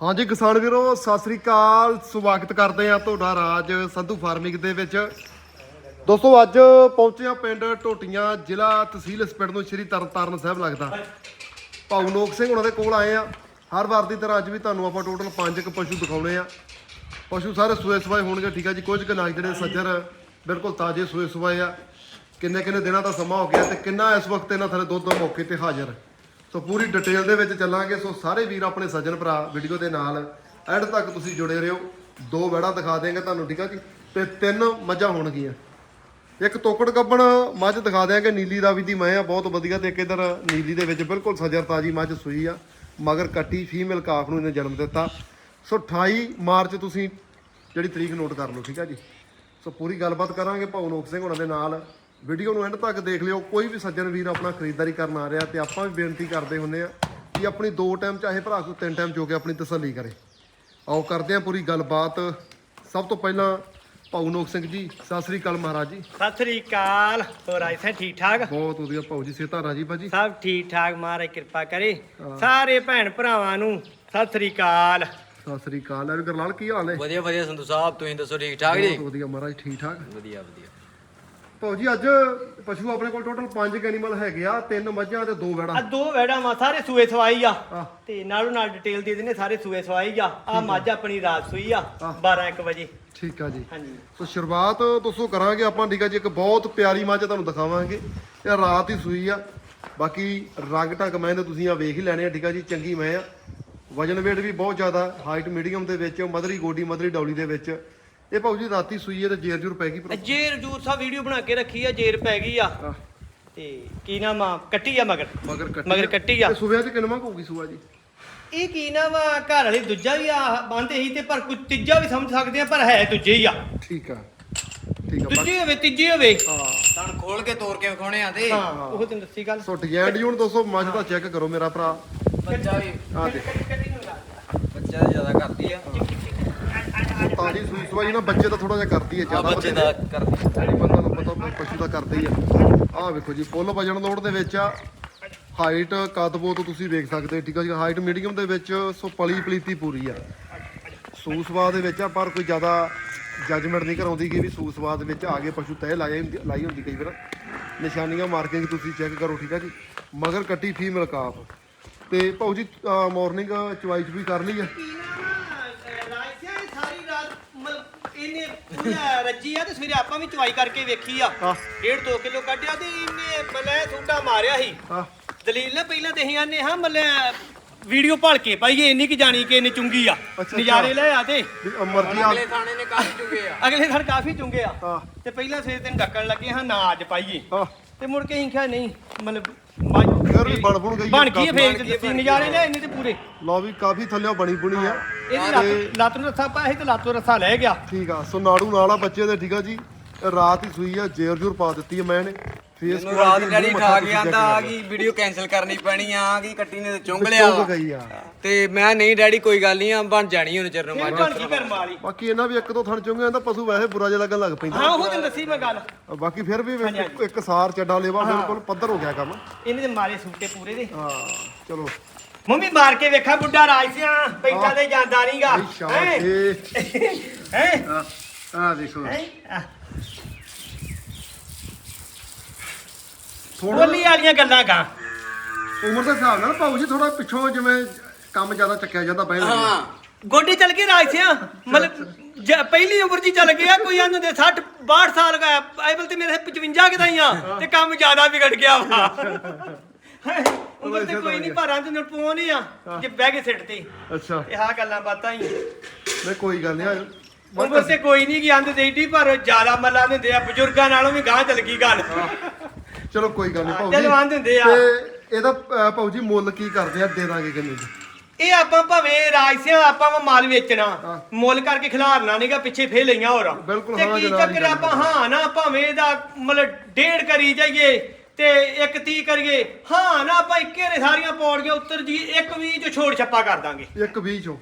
ਹਾਂਜੀ ਕਿਸਾਨ ਵੀਰੋ, ਸਤਿ ਸ੍ਰੀ ਅਕਾਲ। ਸਵਾਗਤ ਕਰਦੇ ਆ ਤੁਹਾਡਾ ਰਾਜ ਸੰਧੂ ਫਾਰਮਿੰਗ ਦੇ ਵਿੱਚ। ਦੋਸਤੋ, ਅੱਜ ਪਹੁੰਚੇ ਆ ਪਿੰਡ ਟੋਟੀਆਂ ਜ਼ਿਲ੍ਹਾ ਤਹਿਸੀਲ ਇਸ ਪਿੰਡ ਨੂੰ ਸ਼੍ਰੀ ਤਰਨਤਾਰਨ ਸਾਹਿਬ ਲੱਗਦਾ। ਭਾਊ ਨੋਕ ਸਿੰਘ ਉਹਨਾਂ ਦੇ ਕੋਲ ਆਏ ਆ ਹਰ ਵਾਰ ਦੀ ਤਰ੍ਹਾਂ ਅੱਜ ਵੀ ਤੁਹਾਨੂੰ ਆਪਾਂ ਟੋਟਲ ਪੰਜ ਕੁ ਪਸ਼ੂ ਦਿਖਾਉਣੇ ਆ ਪਸ਼ੂ ਸਾਰੇ ਸੂਏ ਸਵਾਏ ਹੋਣਗੇ, ਠੀਕ ਆ ਜੀ। ਕੁਝ ਕੁ ਨਾਗ ਜਿਹੜੇ ਸੱਜਰ ਬਿਲਕੁਲ ਤਾਜ਼ੇ ਸੂਏ ਸਵਾਏ ਆ। ਕਿੰਨੇ ਕਿੰਨੇ ਦਿਨਾਂ ਦਾ ਸਮਾਂ ਹੋ ਗਿਆ ਤੇ ਕਿੰਨਾ ਇਸ ਵਕਤ ਇਹਨਾਂ ਥਲੇ ਦੁੱਧ ਮੌਕੇ ਤੇ ਹਾਜ਼ਰ? ਸੋ ਪੂਰੀ ਡਿਟੇਲ ਦੇ ਵਿੱਚ ਚੱਲਾਂਗੇ। ਸੋ ਸਾਰੇ ਵੀਰ ਆਪਣੇ ਸੱਜਣ ਭਰਾ ਵੀਡੀਓ ਦੇ ਨਾਲ ਐਂਡ ਤੱਕ ਤੁਸੀਂ ਜੁੜੇ ਰਹੋ। ਦੋ ਵੜਾ ਦਿਖਾ ਦੇਵਾਂਗੇ ਤੁਹਾਨੂੰ, ਠੀਕ ਆ ਜੀ? ਤੇ ਤਿੰਨ ਮੱਝਾਂ ਹੋਣਗੀਆਂ। ਇੱਕ ਤੋਕੜ ਗੱਬਣ ਮੱਝ ਦਿਖਾ ਦਿਆਂਗੇ, ਨੀਲੀ ਰਾਵੀ ਦੀ ਮੈਂ ਆ, ਬਹੁਤ ਵਧੀਆ ਤੇ ਇੱਕ ਇਧਰ ਨੀਲੀ ਦੇ ਵਿੱਚ ਬਿਲਕੁਲ ਸਜਰ ਤਾਜੀ ਮੱਝ ਸੂਈ ਆ, ਮਗਰ ਕੱਟੀ ਫੀਮੇਲ ਕਾਫ ਨੂੰ ਇਹਨੇ ਜਨਮ ਦਿੱਤਾ। ਸੋ 28 ਮਾਰਚ ਤੁਸੀਂ ਜਿਹੜੀ ਤਰੀਕ ਨੋਟ ਕਰ ਲਓ, ਠੀਕ ਆ ਜੀ? ਸੋ ਪੂਰੀ ਗੱਲਬਾਤ ਕਰਾਂਗੇ ਭਾਊ ਨੋਕ ਸਿੰਘ ਉਹਨਾਂ ਦੇ ਨਾਲ। ਵੀਡੀਓ ਨੂੰ ਐਂਡ ਤੱਕ ਦੇਖ ਲਿਓ। ਕੋਈ ਵੀ ਸੱਜਣ ਵੀਰ ਆਪਣਾ ਖਰੀਦਦਾਰੀ ਕਰਨ ਆ ਰਿਹਾ ਤੇ ਆਪਾਂ ਵੀ ਬੇਨਤੀ ਕਰਦੇ ਹੁੰਨੇ ਆ ਕਿ ਆਪਣੀ ਦੋ ਟਾਈਮ ਚਾਹੇ ਭਰਾ ਕੋ ਤਿੰਨ ਟਾਈਮ ਚੋ ਕੇ ਆਪਣੀ ਤਸੱਲੀ ਕਰੇ। ਆਓ ਕਰਦੇ ਆ ਪੂਰੀ ਗੱਲਬਾਤ। ਸਭ ਤੋਂ ਪਹਿਲਾਂ ਭਾਊ ਨੋਕ ਸਿੰਘ ਜੀ ਸਤਿ ਸ੍ਰੀ ਅਕਾਲ ਮਹਾਰਾਜ ਜੀ। ਸਤਿ ਸ੍ਰੀ ਅਕਾਲ। ਹੋਰ ਆਏ ਸੇ ਠੀਕ ਠਾਕ ਬਹੁਤ ਵਧੀਆ ਭਾਊ ਜੀ ਸੇਤਾ ਰਾਜੀ ਭਾਜੀ? ਸਭ ਠੀਕ ਠਾਕ ਮਹਾਰਾਜ ਕਿਰਪਾ ਕਰੇ। ਸਾਰੇ ਭੈਣ ਭਰਾਵਾਂ ਨੂੰ ਸਤਿ ਸ੍ਰੀ ਅਕਾਲ। ਸਤਿ ਸ੍ਰੀ ਅਕਾਲ। ਐ ਗਰਲਾਲ ਕੀ ਹਾਲ ਹੈ ਵਧੀਆ ਵਧੀਆ ਸੰਧੂ ਸਾਹਿਬ ਤੁਸੀਂ ਦੱਸੋ ਠੀਕ ਠਾਕ ਜੀ? ਬਹੁਤ ਵਧੀਆ ਮਹਾਰਾਜ ਠੀਕ ਠਾਕ ਵਧੀਆ ਵਧੀਆ ਜੀ ਅੱਜ ਪਸ਼ੂ ਆਪਣੇ ਕੋਲ ਟੋਟਲ 5 ਐਨੀਮਲ ਹੈਗੇ ਆ ਤਿੰਨ ਮੱਝਾਂ ਤੇ ਦੋ ਆ ਵੈੜਾਂ ਦੋ ਵੈੜਾਂ ਵਾ ਸਾਰੇ ਸੂਏ ਸਵਾਈ ਆ। ਤੇ ਨਾਲੋਂ ਨਾਲ ਡਿਟੇਲ ਦੇ ਦਿੰਦੇ ਸਾਰੇ ਸੂਏ ਸਵਾਈ ਆ। ਆ। ਮੱਝ ਆਪਣੀ ਰਾਤ ਸੂਈ ਆ ਆਹ। 12 1 ਵਜੇ। ਠੀਕ ਆ ਜੀ। ਹਾਂਜੀ। ਸੋ ਸ਼ੁਰੂਆਤ ਦੋਸਤੋ ਕਰਾਂਗੇ ਆਪਾਂ ਠੀਕ ਆ ਜੀ ਇੱਕ ਬਹੁਤ ਪਿਆਰੀ ਮੱਝ ਤੁਹਾਨੂੰ ਦਿਖਾਵਾਂਗੇ। ਇਹ ਰਾਤ ਹੀ ਸੂਈ ਆ। ਬਾਕੀ ਰੰਗ ਢੰਗ ਮੈਂ ਤੇ ਤੁਸੀਂ ਆ ਵੇਖ ਹੀ ਲੈਣੇ ਆ ਠੀਕ ਆ ਜੀ ਚੰਗੀ ਮੈਂ ਆ। ਵਜਨ weight ਵੀ ਬਹੁਤ ਜ਼ਿਆਦਾ ਹਾਈਟ ਮੀਡੀਅਮ ਦੇ ਵਿੱਚ ਮਦਰੀ ਗੋਡੀ ਮਦਰੀ ਡੌਲੀ ਦੇ ਵਿੱਚ। ਇਹ ਭਾਊ ਜੀ ਰਾਤੀ ਸੂਈ ਹੈ ਤੇ ਜੇਰ ਜੂਰ ਪੈ ਗਈ ਭਰਾ? ਜੇਰ ਜੂਰ ਸਾ ਵੀਡੀਓ ਬਣਾ ਕੇ ਰੱਖੀ ਆ ਜੇਰ ਪੈ ਗਈ ਆ। ਤੇ ਕੀ ਨਾਮ ਆ? ਕੱਟੀ ਆ ਮਗਰ। ਮਗਰ ਕੱਟੀ ਮਗਰ ਕੱਟੀ ਆ। ਤੇ ਸੂਬਿਆਂ ਚ ਕਿੰਨਵਾਂ ਹੋਊਗੀ ਸੂਆ ਜੀ? ਇਹ ਕੀ ਨਾਮ ਆ? ਘਰ ਵਾਲੀ ਦੂਜਾ ਵੀ ਆ ਬੰਦੇ ਹੀ ਤੇ ਪਰ ਕੋਈ ਤੀਜਾ ਵੀ ਸਮਝ ਸਕਦੇ ਆ ਪਰ ਹੈ ਦੂਜੇ ਹੀ ਆ। ਠੀਕ ਆ। ਠੀਕ ਆ ਦੂਜੇ ਹੋਵੇ ਤੀਜੇ ਹੋਵੇ। ਹਾਂ। ਤਣ ਖੋਲ ਕੇ ਤੋੜ ਕੇ ਵਿਖਾਉਣੇ ਆ ਤੇ। ਹਾਂ ਉਹ ਤੈਨੂੰ ਦੱਸੀ ਗੱਲ। ਸੋ ਡਿਜ਼ਾਈਨ ਹੁਣ ਦੋਸਤੋ ਮੱਝ ਦਾ ਚੈੱਕ ਕਰੋ ਮੇਰਾ ਭਰਾ। ਬੱਚਾ ਵੀ ਆ ਦੇ ਬੱਚਾ ਤਾਂ ਜ਼ਿਆਦਾ ਕਰਦੀ ਆ। ਤਾਜੀ ਸੂਈ ਸਵਾਈ ਨਾ ਬੱਚੇ ਦਾ ਥੋੜਾ ਜਿਹਾ ਕਰਦੀ ਹੈ ਆ ਜ਼ਿਆਦਾ। ਬੱਚੇ ਦਾ ਕਰਦੀ ਜਿਹੜੀ ਬੰਦਾ ਨੂੰ ਪਤਾ ਪਸ਼ੂ ਦਾ ਕਰਦੇ ਹੀ ਆ ਆਹ ਵੇਖੋ ਜੀ ਫੁੱਲ ਵਜਣ ਲੋਡ ਦੇ ਵਿੱਚ ਆ ਹਾਈਟ ਕੱਦ ਬਹੁਤ ਤੁਸੀਂ ਵੇਖ ਸਕਦੇ ਠੀਕ ਆ ਜੀ? ਹਾਈਟ ਮੀਡੀਅਮ ਦੇ ਵਿੱਚ ਸੋ ਪਲੀ ਪਲੀਤੀ ਪੂਰੀ ਆ। ਸੂਸਵਾ ਦੇ ਵਿੱਚ ਆ ਪਰ ਕੋਈ ਜ਼ਿਆਦਾ ਜੱਜਮੈਂਟ ਨਹੀਂ ਕਰਾਉਂਦੀ ਕਿ ਵੀ ਸੂਸਵਾ ਦੇ ਵਿੱਚ ਆ ਗਏ ਪਸ਼ੂ ਤੈ ਲਾਈ ਹੁੰਦੀ ਲਾਈ ਹੁੰਦੀ ਕਈ ਵਾਰ। ਨਿਸ਼ਾਨੀਆਂ ਮਾਰਕਿੰਗ ਤੁਸੀਂ ਚੈੱਕ ਕਰੋ ਠੀਕ ਆ ਜੀ? ਮਗਰ ਕੱਟੀ ਫੀਮੇਲ ਕਾਫ ਤੇ ਭਾਊ ਜੀ ਮਾਰਨਿੰਗ ਚੁਆਈ ਵੀ ਕਰ ਲਈ ਆ ਸਾਰੀ ਰਾਤ ਮਤਲਬ ਇਹਨੇ ਪੂਰਾ ਰੱਜੀ ਆ ਤੇ ਸਵੇਰੇ ਆਪਾਂ ਵੀ ਚਵਾਈ ਕਰਕੇ ਵੇਖੀ ਆ। ਹਾਂ। ਡੇਢ 2 ਕਿਲੋ ਕੱਢਿਆ ਤੇ ਇਹਨੇ ਬਲੇ ਸੁੰਡਾ ਮਾਰਿਆ ਸੀ। ਆ ਦਲੀਲ ਨੇ ਪਹਿਲਾਂ ਤੇ ਅਸੀਂ ਆਨੇ ਹਾਂ ਮੱਲੇ ਵੀਡੀਓ ਭਲ ਕੇ ਪਾਈਏ ਇੰਨੀ ਕਿ ਜਾਣੀ ਕਿ ਇਹਨੇ ਚੁੰਗੀ ਆ। ਅੱਛਾ। ਨਜ਼ਾਰੇ ਲੈ ਆ ਤੇ। ਵੀ ਮਰਜ਼ੀ ਆ। ਅਗਲੇ ਥਾਣੇ ਨੇ ਕਾਫੀ ਚੁਗੇ ਆ। ਅਗਲੇ ਦਿਨ ਕਾਫੀ ਚੁੰਗੇ ਆ। ਹਾਂ। ਤੇ ਪਹਿਲਾਂ ਸਵੇਰ ਦਿਨ ਡੱਕਣ ਲੱਗੇ ਹਾਂ ਨਾ ਅੱਜ ਪਾਈਏ। ਆ ਤੇ ਮੁੜ ਕੇ ਅਸੀਂ ਕਿਹਾ ਨਹੀਂ ਮਤਲਬ ਮੱਝ- ਫਿਰ ਵੀ ਬਣ ਬੁਣ ਗਈ ਆ, ਬਣ ਗਈ ਆ, ਕਾਫੀ ਫੇਰ ਨਜ਼ਾਰੇ ਇੰਨੇ ਤੇ ਪੂਰੇ। ਲਓ ਵੀ ਥੱਲੇ ਬਣੀ ਬੁਣੀ ਆ। ਇਹਦੀ ਲੱਤ ਲੱਤ ਨੂੰ ਰੱਸਾ ਪਾਇਆ ਸੀ ਤੇ ਲੱਤ ਨੂੰ ਰੱਸਾ ਲੈ ਗਿਆ। ਠੀਕ ਆ ਸੋ ਨਾੜੂ ਨਾਲ ਆ ਬੱਚੇ ਦੇ ਠੀਕ ਆ ਜੀ। ਇਹ ਰਾਤ ਹੀ ਸੂਈ ਆ ਜੇਰ ਜੂਰ ਪਾ ਦਿੱਤੀ ਆ ਮੈਂ ਇਹਨੇ। ਫੇਸ ਮੈਨੂੰ ਰਾਤ ਡੈਡੀ ਠਾ ਕੇ ਆਂਦਾ ਆ ਗਈ ਵੀਡੀਓ ਕੈਨਸਲ ਕਰਨੀ ਪੈਣੀ ਆ ਆ ਗਈ ਕੱਟੀ ਨੇ ਤੇ ਚੁੰਗ ਲਿਆ ਚੁੰਗ ਵਾ। ਗਈ ਆ। ਤੇ ਮੈਂ ਨਹੀਂ ਡੈਡੀ ਕੋਈ ਗੱਲ ਨਹੀਂ ਆ ਬਣ ਜਾਣੀ ਹੁਣ ਚਿਰ ਨੂੰ ਮੱਝ ਬਣ ਗਈ ਕਰਮ ਵਾਲੀ ਬਾਕੀ ਇਹਨਾਂ ਵੀ ਇੱਕ ਦੋ ਥਣ ਚੁੰਗੇ ਆਂਦਾ ਪਸ਼ੂ ਵੈਸੇ ਬੁਰਾ ਜਿਹਾ ਲੱਗਣ ਲੱਗ ਪੈਂਦਾ। ਹਾਂ ਉਹ ਤੈਨੂੰ ਦੱਸੀ ਮੈਂ ਗੱਲ। ਬਾਕੀ ਫਿਰ ਵੀ ਇੱਕ- ਇੱਕ ਸਾਰ ਚੱਡਾ ਲੇਵਾ ਬਿਲਕੁਲ ਪੱਧਰ ਹੋ ਗਿਆ ਕੰਮ। ਇਹਨੇ ਤੇ ਮਾਰੇ ਸੂਟੇ ਪੂਰੇ ਦੇ। ਹਾਂ ਚਲੋ। ਮੰਮੀ ਮਾਰ ਕੇ ਵੇਖਾ ਬੁੱਢਾ ਰਾਜ ਸਿਆ ਬੈਠਾ ਤੇ ਜਾਂਦਾ ਨਹੀਂਗਾ ਬਈ ਸ਼ਾਬਾਸ਼ ਏ। ਹੈ? ਆ ਦੇਖੋ। ਥੋੜਾ ਬੋਲੀ ਵਾਲੀਆਂ ਗੱਲਾਂ ਗਾ। ਉਮਰ ਦੇ ਹਿਸਾਬ ਨਾਲ ਭਾਊ ਜੀ ਥੋੜਾ ਪਿੱਛੋਂ ਜਿਵੇਂ ਕੰਮ ਜ਼ਿਆਦਾ ਚੱਕਿਆ ਜਾਂਦਾ ਬਹਿ ਲੱਗੇ ਹਾਂ ਗੋਡੀ ਚੱਲ ਗਈ ਰਾਜ ਸਿਆ। ਮਤਲਬ ਜ- ਪਹਿਲੀ ਉਮਰ ਜੀ ਚੱਲ ਗਿਆ ਕੋਈ ਆਂਦੇ ਦੇ 60 62 ਸਾਲ ਗਾ ਬਾਈਬਲ ਤੇ ਮੇਰੇ 55 ਕਿਦਾਈਆਂ ਤੇ ਕੰਮ ਜ਼ਿਆਦਾ ਵਿਗੜ ਗਿਆ ਵਾ। ਉਮਰ ਤੇ ਕੋਈ ਨਹੀਂ ਭਾਰਾਂ ਤੇ ਨਪੋ ਨਹੀਂ ਆ ਜੇ ਬਹਿ ਕੇ ਸਿੱਟ ਤੇ। ਅੱਛਾ। ਇਹ ਆ ਗੱਲਾਂ ਬਾਤਾਂ ਹੀ ਨਹੀਂ ਕੋਈ ਗੱਲ ਨਹੀਂ ਉਮਰ ਤੇ ਕੋਈ ਨਹੀਂ ਕਿ ਆਂਦੇ ਦੇਈਦੀ ਪਰ ਜ਼ਿਆਦਾ ਮੱਲਾ ਦਿੰਦੇ ਆ ਬਜ਼ੁਰਗਾਂ ਨਾਲੋਂ ਵੀ ਗਾਂ ਚੱਲ ਗਈ ਗੱਲ। ਚਲੋ ਕੋਈ ਗੱਲ ਨਹੀਂ ਭਾਊ ਚਲੋ ਆਂਦੇ ਹੁੰਦੇ ਆ। ਤੇ ਇਹਦਾ ਭਾਊ ਜੀ ਮੁੱਲ ਕੀ ਕਰਦੇ ਆ ਦੇ ਦਾਂਗੇ ਕਿੰਨੇ ਦੀ? ਇਹ ਆਪਾਂ ਭਾਵੇਂ ਰਾਜਸਿਆਂ ਆਪਾਂ ਵਾ ਮਾਲ ਵੇਚਣਾ। ਮੁੱਲ ਕਰਕੇ ਖਿਲਾਰਨਾ ਨਹੀਂਗਾ ਪਿੱਛੇ ਫੇ ਲਈਆਂ ਹੋਰ। ਬਿਲਕੁਲ ਤੇ ਹਾਂ ਕੀ ਚੱਕਰ ਆਪਾਂ ਹਾਂ ਨਾ ਭਾਵੇਂ ਇਹਦਾ ਮਤਲਬ ਡੇਢ ਕਰੀ ਜਾਈਏ ਤੇ ਇੱਕ ਤੀ ਕਰੀਏ ਹਾਂ ਨਾ ਆਪਾਂ ਇੱਕੇ ਨੇ ਸਾਰੀਆਂ ਪੌੜੀਆਂ ਉੱਤਰ ਜੀ ਇੱਕ ਵੀ ਚ ਛੋੜ ਛੱਪਾ ਕਰ ਦਾਂਗੇ। ਇੱਕ 20 ਚੋਂ।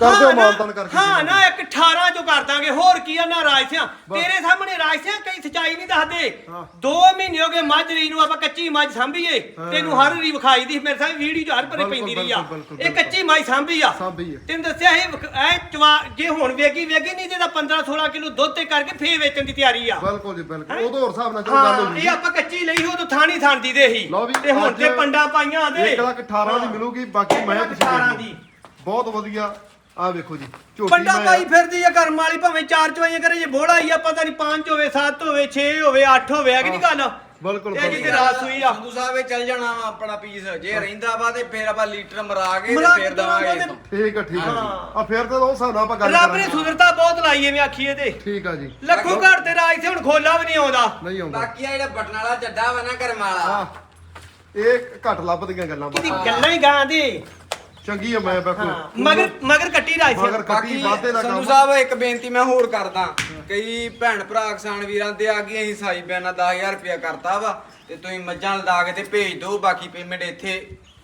ਕਰ ਦਿਓ ਹਾਂ ਨਾ- ਮਾਨਤਾਨ ਕਰਕੇ ਹਾਂ ਨਾ ਇੱਕ 18 ਚੋਂ ਕਰ ਦਾਂਗੇ ਹੋਰ ਕੀ ਆ ਨਾ ਰਾਜਸਿਆਂ ਤੇਰੇ ਸਾਹਮਣੇ ਰਾਜਸਿਆਂ ਕਈ ਸਚਾਈ ਨਹੀਂ ਦੱਸਦੇ। ਹਾਂ। 2 ਮਹੀਨੇ ਹੋ ਗਏ ਮੱਝ ਰੀ ਨੂੰ ਆਪਾਂ ਕੱਚੀ ਮੱਝ ਸਾਂਭੀਏ। ਤੈਨੂੰ ਹਰ ਰੀ ਵਿਖਾਈ ਦੀ ਮੇਰੇ ਸਾਹਮਣੇ ਵੀਡੀਓ ਚ ਹਰ ਪਰੇ ਬਿਲਕੁਲ, ਪੈਂਦੀ ਰਹੀ ਆ। ਬਿਲਕੁਲ, ਬਿਲਕੁਲ, ਇਹ ਕੱਚੀ ਮੱਝ ਸਾਂਭੀ ਆ। ਸਾਂਭੀ ਆ। ਤੈਨੂੰ ਦੱਸਿਆ ਇਹ ਐ ਚਵਾ ਜੇ ਹੁਣ ਵੇਗੀ ਵੇਗੀ ਨਹੀਂ ਤੇ ਤਾਂ 15 16 ਕਿਲੋ ਦੁੱਧ ਤੇ ਕਰਕੇ ਫੇਰ ਵੇਚਣ ਦੀ ਤਿਆਰੀ ਆ। ਬਿਲਕੁਲ ਜੀ ਬਿਲਕੁਲ। ਉਦੋਂ ਹੋਰ ਹਿਸਾਬ ਨਾਲ ਚਲੋ ਗੱਲ ਹਾਂ ਹੋਈ ਇਹ ਆਪਾਂ ਕੱਚੀ ਲਈ ਤਾਂ ਥਾਣੀ ਥਾਂਦੀ ਦੇ ਲਓ ਵੀ ਤੇ ਹੁਣ ਅੱਜ ਤੇ ਪੰਡਾ ਪਾਈਆਂ ਦੇ ਇੱਕ ਲੱਖ 18 ਦੀ ਮਿਲੂਗੀ ਬਾਕੀ ਮੈਂ 18 ਦੀ। ਬਹੁਤ ਵਧੀਆ ਆ ਵੇਖੋ ਜੀ ਝੋਟੀ ਪੰਡਾ ਮੈਂ- ਪਾਈ ਫਿਰਦੀ ਆ ਕਰਮ ਵਾਲੀ ਭਾਵੇਂ ਚਾਰ ਚਵਾਈਆਂ ਕਰੇ ਜੇ ਬੋੜਾ ਹੀ ਆ ਪਤਾ ਨਹੀਂ ਪੰਜ ਹੋਵੇ ਸੱਤ ਹੋਵੇ 6 ਹੋਵੇ 8 ਹੋਵੇ ਆ ਕਿ ਨਹੀਂ ਗੱਲ? ਬਿਲਕੁਲ ਇਹ ਬਿਲਕੁਲ। ਕਿਤੇ ਰਾਤ ਸੂਈ ਆ। ਸੰਧੂ ਸਾਹਿਬ ਇਹ ਚੱਲ ਜਾਣਾ ਵਾ ਆਪਣਾ ਪੀਸ ਜੇ ਰਹਿੰਦਾ ਵਾ ਤੇ ਫੇਰ ਆਪਾਂ ਲੀਟਰ ਮਰਾ ਕੇ ਮਰਾ ਤੇ ਕੇ ਫੇਰ ਦਵਾਂਗੇ। ਠੀਕ ਆ ਠੀਕ ਆ ਜੀ ਹਾਂ। ਆ ਫਿਰ ਤਾਂ ਉਹ ਹਿਸਾਬ ਨਾਲ ਆਪਾਂ ਗੱਲ ਰੱਬ ਨੇ ਕਰਾਂਗੇ। ਸੁਧਰਤਾ ਬਹੁਤ ਲਾਈ ਐਵੇਂ ਆਖੀਏ ਤੇ। ਠੀਕ ਆ ਜੀ। ਲੱਖੋਂ ਘਰ ਤੇ ਰਾਜ ਤੇ ਹੁਣ ਖੋਲਾ ਵੀ ਨਹੀਂ ਆਉਂਦਾ। ਨਹੀਂ ਆਉਂਦਾ। ਬਾਕੀ ਆ ਜਿਹੜਾ ਬਟਨ ਵਾਲਾ ਚੱਡਾ ਵਾ ਨਾ ਕਰਮ ਵਾਲਾ। ਇਹ ਘੱਟ ਲੱਭਦੀਆਂ ਗੱਲਾਂ ਬਾਤਾਂ ਗੱਲਾਂ ਹੀ ਗਾਂ ਦੀ। ਚੰਗੀ ਆ ਮੈਂ ਬੈਠੋ। ਹਾਂ। ਮਗਰ ਮਗਰ ਕੱਟੀ ਰਾਜ ਮਗਰ ਕੱਟੀ ਬਾਕੀ ਵਾਧੇ ਨਾ ਸੰਧੂ ਕੰਮ। ਸਾਹਿਬ ਇੱਕ ਬੇਨਤੀ ਮੈਂ ਹੋਰ ਕਰਦਾ। ਕਈ ਭੈਣ ਭਰਾ ਕਿਸਾਨ ਵੀਰਾਂ ਤੇ ਆ ਗਈ ਅਸੀਂ ਸਾਈ ਬਿਆਨਾ 10000 ਰੁਪਇਆ ਕਰਤਾ ਵਾ ਤੇ ਤੁਸੀਂ ਮੱਝਾਂ ਲਦਾ ਕੇ ਤੇ ਭੇਜ ਦਿਓ ਬਾਕੀ ਪੇਮੈਂਟ ਇੱਥੇ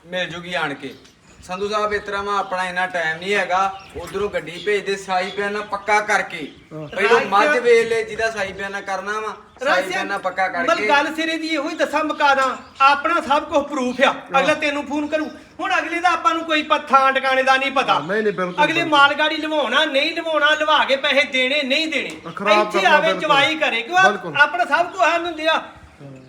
ਮਿਲ ਜੂਗੀ ਆਣ ਕੇ। ਸੰਧੂ ਸਾਹਿਬ ਇਸ ਤਰ੍ਹਾਂ ਆਪਣਾ ਇੰਨਾ ਟਾਈਮ ਨਹੀਂ ਹੈਗਾ। ਉਧਰੋਂ ਗੱਡੀ ਭੇਜ ਦੇ ਸਾਈ ਬਿਆਨਾ ਪੱਕਾ ਕਰਕੇ। ਪਹਿਲਾਂ ਮੱਝ ਵੇਚ ਲੈ ਜਿਹਦਾ ਸਾਈ ਬਿਆਨਾ ਕਰਨਾ ਵਾ ਸਾਈ ਬਿਆਨਾ ਪੱਕਾ ਮਤਲਬ ਕਰਕੇ। ਗੱਲ ਸਿਰੇ ਦੀ ਇਹੋ ਹੀ ਦੱਸਾਂ ਮਕਾਦਾ ਆਪਣਾ ਸਭ ਕੁਝ ਪ੍ਰੂਫ ਆ। ਅਗਲਾ ਤੈਨੂੰ ਫੋਨ ਕਰੂ। ਹੁਣ ਅਗਲੇ ਦਾ ਆਪਾਂ ਨੂੰ ਕੋਈ ਪੱਥਾਂ ਟਿਕਾਣੇ ਦਾ ਨਹੀਂ ਪਤਾ। ਨਹੀਂ, ਨਹੀਂ, ਬਿਲਕੁਲ, ਅਗਲੇ ਬਿਲਕੁਲ। ਮਾਲ ਗਾੜੀ ਲਵਾਉਣਾ ਨਹੀਂ ਲਵਾਉਣਾ ਲਵਾ ਕੇ ਪੈਸੇ ਦੇਣੇ ਨਹੀਂ ਦੇਣੇ। ਇੱਥੇ ਆਵੇ। ਚਵਾਈ ਕਰੇ ਕਿਉਂ। ਆਪਣਾ ਸਭ ਕੁਝ ਹਨ ਹੁੰਦੇ ਆ